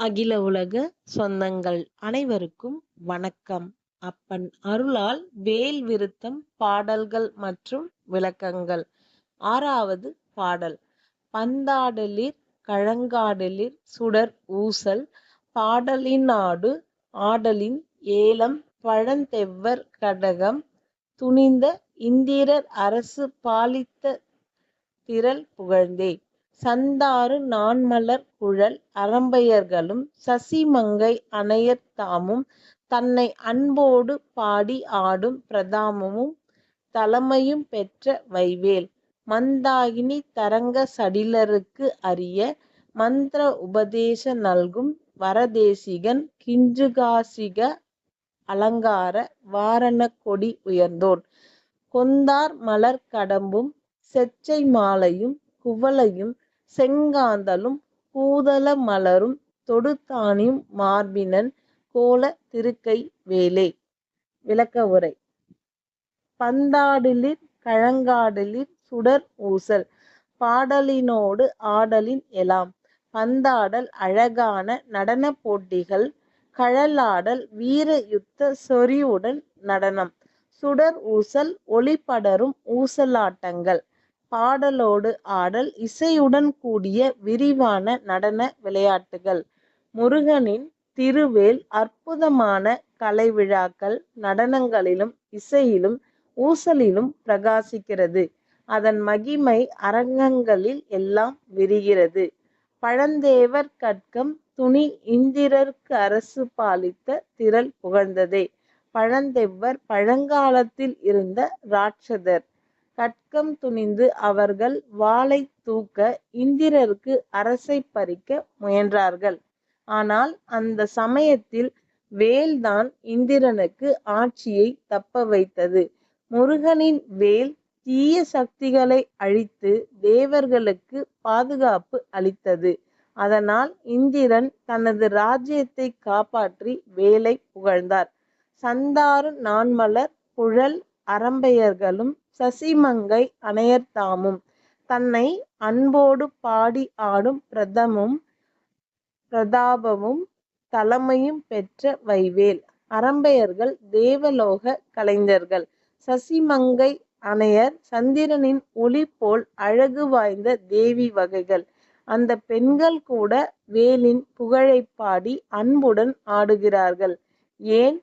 அகில உலக சொந்தங்கள் அனைவருக்கும் வணக்கம். அப்பன் அருளால் வேல் விருத்தம் பாடல்கள் மற்றும் விளக்கங்கள். ஆறாவது பாடல். பந்தாடலிர் கழங்காடலிர் சுடர் ஊசல் பாடலின் நாடு ஆடலின் ஏலம் பழந்தெவ்வர் கடகம் துணிந்த இந்திரர் அரசு பாலித்த திரள் புகழ்ந்தே. சந்தாறு நான்மலர் குழல் அரம்பையர்களும் சசிமங்கை அணையர் தாமும் தன்னை அன்போடு பாடி ஆடும் பிரதாமமும் தலைமையும் பெற்ற வைவேல். மந்தாகினி தரங்க சடிலருக்கு அரிய மந்திர உபதேச நல்கும் வரதேசிகன் கிஞ்சுகாசிக அலங்கார வாரண கொடி உயர்ந்தோன். கொந்தார் மலர் கடம்பும் செச்சை மாலையும் குவளையும் செங்காந்தலும் கூதல மலரும் தொடுத்தானியும் மார்பினன் கோல திருக்கை வேலே. விளக்க உரை. பந்தாடலிர் கழங்காடலிர் சுடர் ஊசல். பாடலினோடு ஆடலின் எலாம். பந்தாடல் அழகான நடன போட்டிகள். கழலாடல் வீர யுத்த சொறியுடன் நடனம். சுடர் ஊசல் ஒளிபடரும் ஊசலாட்டங்கள். பாடலோடு ஆடல் இசையுடன் கூடிய விரிவான நடன விளையாட்டுகள். முருகனின் திருவேல் அற்புதமான கலை விழாக்கள் நடனங்களிலும் இசையிலும் ஊசலிலும் பிரகாசிக்கிறது. அதன் மகிமை அரங்கங்களில் எல்லாம் விரிகிறது. பழந்தேவர் கட்கம் துணி இந்திரர்க்கு அரசு பாலித்த திரள் புகழ்ந்ததே. பழந்தெவ்வர் பழங்காலத்தில் இருந்த ராட்சதர். கட்கம் துணிந்து அவர்கள் வாளை தூக்க இந்திரருக்கு அரசை பறிக்க முயன்றார்கள். ஆனால் அந்த சமயத்தில் வேல்தான் இந்திரனுக்கு ஆட்சியை தப்ப வைத்தது. முருகனின் வேல் தீய சக்திகளை அழித்து தேவர்களுக்கு பாதுகாப்பு அளித்தது. அதனால் இந்திரன் தனது ராஜ்யத்தை காப்பாற்றி வேலை புகழ்ந்தார். சந்தாறு நான்மலர் குழல் அரம்பையர்களும் சசிமங்கை அணையர்தாமும் தன்னை அன்போடு பாடி ஆடும் பிரதமும் பிரதாபமும் தலைமையும் பெற்ற வைவேல். அரம்பையர்கள் தேவலோக கலைஞர்கள். சசிமங்கை அணையர் சந்திரனின் ஒளி போல் அழகு வாய்ந்த தேவி வகைகள். அந்த பெண்கள் கூட வேலின் புகழை பாடி அன்புடன் ஆடுகிறார்கள். ஏன்?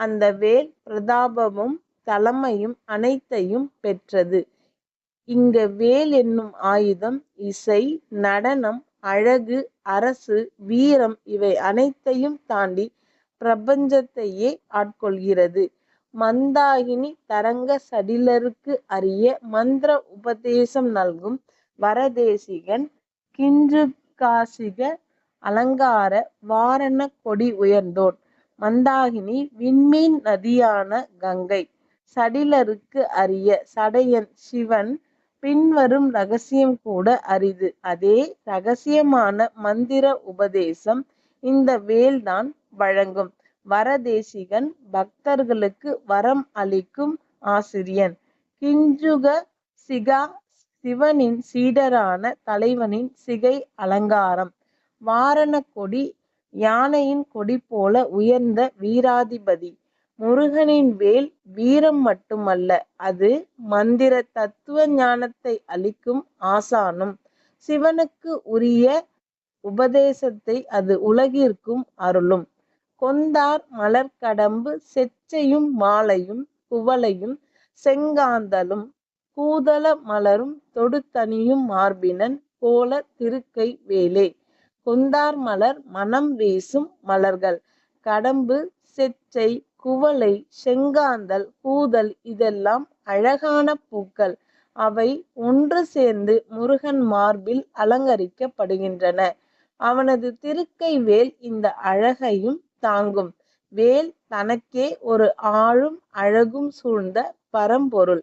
அந்த வேல் பிரதாபமும் தலைமையும் அனைத்தையும் பெற்றது. இங்க வேல் என்னும் ஆயுதம் இசை நடனம் அழகு அரசு வீரம் இவை அனைத்தையும் தாண்டி பிரபஞ்சத்தையே ஆட்கொள்கிறது. மந்தாகினி தரங்க சடிலருக்கு அரிய மந்திர உபதேசம் நல்கும் வரதேசிகன் கிஞ்சுகாசிக அலங்கார வாரண கொடி உயர்ந்தோன். மந்தாகினி விண்மீன் நதியான கங்கை. சடிலருக்கு அரிய சடையன் சிவன் பின்வரும் ரகசியம் கூட அரிது. அதே ரகசியமான மந்திர உபதேசம் இந்த வேல்தான் வழங்கும். வரதேசிகன் பக்தர்களுக்கு வரம் அளிக்கும் ஆசிரியன். கிஞ்சுக சிகா சிவனின் சீடரான தலைவனின் சிகை அலங்காரம். வாரண கொடி யானையின் கொடி போல உயர்ந்த வீராதிபதி. முருகனின் வேல் வீரம் மட்டுமல்ல அது மந்திர தத்துவ ஞானத்தை அளிக்கும் ஆசானும். சிவனுக்கு உரிய உபதேசத்தை அது உலகிற்கும் அருளும். கொந்தார் மலர்கடம்பு செச்சையும் மாலையும் குவளையும் செங்காந்தலும் கூதல மலரும் தொடுத்தனியும் மார்பினன் கோல திருக்கை வேலே. கொந்தார் மலர் மனம் வீசும் மலர்கள் கடம்பு செச்சை குவளை செங்காந்தல் கூதல் இதெல்லாம் அழகான பூக்கள். அவை ஒன்று சேர்ந்து முருகன் மார்பில் அலங்கரிக்கப்படுகின்றன. அவனது திருக்கை வேல் இந்த அழகையும் தாங்கும். வேல் தனக்கே ஒரு ஆழும் அழகும் சூழ்ந்த பரம்பொருள்.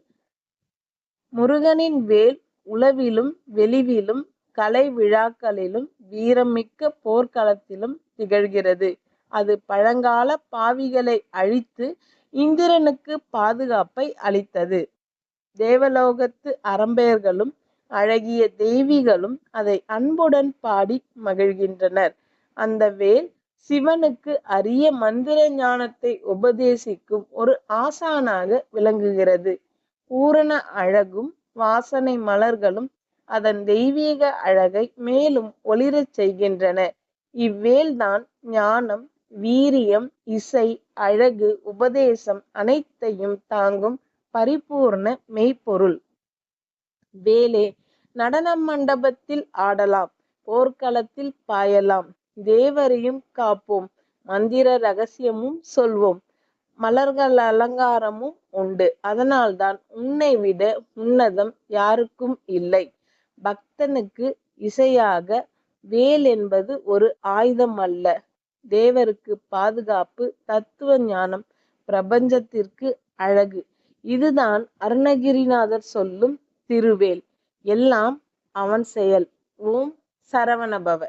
முருகனின் வேல் உளவிலும் வெளிவிலும் கலை விழாக்களிலும் வீரமிக்க போர்க்களத்திலும் திகழ்கிறது. அது பழங்கால பாவிகளை அழித்து இந்திரனுக்கு பாதுகாப்பை அளித்தது. தேவலோகத்து அறம்பெயர்களும் அழகிய தெய்விகளும் அதை அன்புடன் பாடி மகிழ்கின்றனர். அந்த வேல் சிவனுக்கு அரிய மந்திர ஞானத்தை உபதேசிக்கும் ஒரு ஆசானாக விளங்குகிறது. பூரண அழகும் வாசனை மலர்களும் அதன் தெய்வீக அழகை மேலும் ஒளிரச் செய்கின்றன. இவ்வேல்தான் ஞானம் வீரியம் இசை அழகு உபதேசம் அனைத்தையும் தாங்கும் பரிபூர்ண மெய்ப்பொருள். வேலே நடன மண்டபத்தில் ஆடலாம் போர்க்களத்தில் பாயலாம் தேவரையும் காப்போம் மந்திர ரகசியமும் சொல்வோம் மலர்கள் அலங்காரமும் உண்டு. அதனால்தான் உன்னை விட உன்னதம் யாருக்கும் இல்லை. பக்தனுக்கு இசையாக வேல் என்பது ஒரு ஆயுதம் அல்ல. தேவருக்கு பாதுகாப்பு தத்துவ ஞானம் பிரபஞ்சத்திற்கு அழகு. இதுதான் அருணகிரிநாதர் சொல்லும் திருவேல். எல்லாம் அவன் செயல். ஓம் சரவணபவ.